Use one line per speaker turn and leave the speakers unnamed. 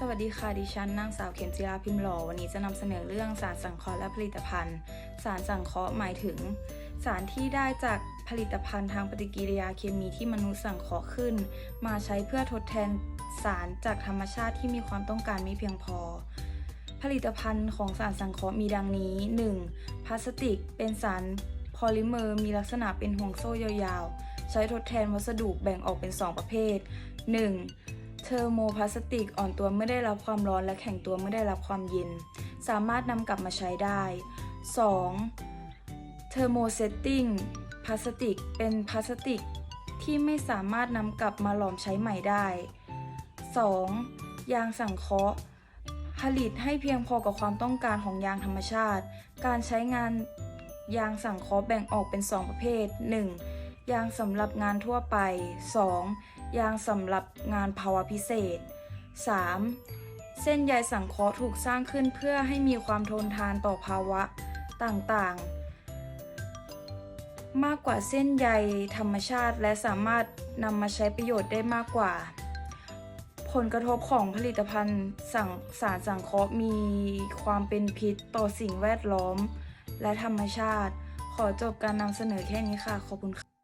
สวัสดีค่ะ ดิฉันนางสาวเข็มจิราพิมพ์หล่อวันนี้จะนำเสนอเรื่องสารสังเคราะห์และผลิตภัณฑ์ สารสังเคราะห์หมายถึง สารที่ได้จากผลิตภัณฑ์ทางปฏิกิริยาเคมีที่มนุษย์สังเคราะห์ขึ้น มาใช้เพื่อทดแทนสารจากธรรมชาติที่มีความต้องการไม่เพียงพอ ผลิตภัณฑ์ของสารสังเคราะห์มีดังนี้ 1. พลาสติก เป็นสารพอลิเมอร์มีลักษณะเป็นห่วงโซ่ยาวๆ ใช้ทดแทนวัสดุแบ่งออกเป็น 2 ประเภท 1. เทอร์โมพลาสติกอ่อนตัวเมื่อได้รับความร้อนและแข็งตัวเมื่อได้รับความเย็น สามารถนำกลับมาใช้ได้ 2. เทอร์โมเซตติ้งพลาสติกเป็นพลาสติกที่ไม่สามารถนำกลับมาหลอมใช้ใหม่ได้ 2. ยางสังเคราะห์ผลิตให้เพียงพอกับความต้องการของยางธรรมชาติ การใช้งานยางสังเคราะห์แบ่งออกเป็น 2 ประเภท 1. ยางสำหรับงานทั่วไป 2. ยางสำหรับงานภาวะพิเศษ 3. เส้นใยสังเคราะห์ถูกสร้างขึ้นเพื่อให้มีความทนทานต่อภาวะต่างๆ มากกว่าเส้นใยธรรมชาติ และสามารถนำมาใช้ประโยชน์ได้มากกว่า ผลกระทบของผลิตภัณฑ์สังสารสังเคราะห์มีความเป็นพิษต่อสิ่งแวดล้อม และธรรมชาติ ขอจบการนำเสนอแค่นี้ค่ะ ขอบคุณค่ะ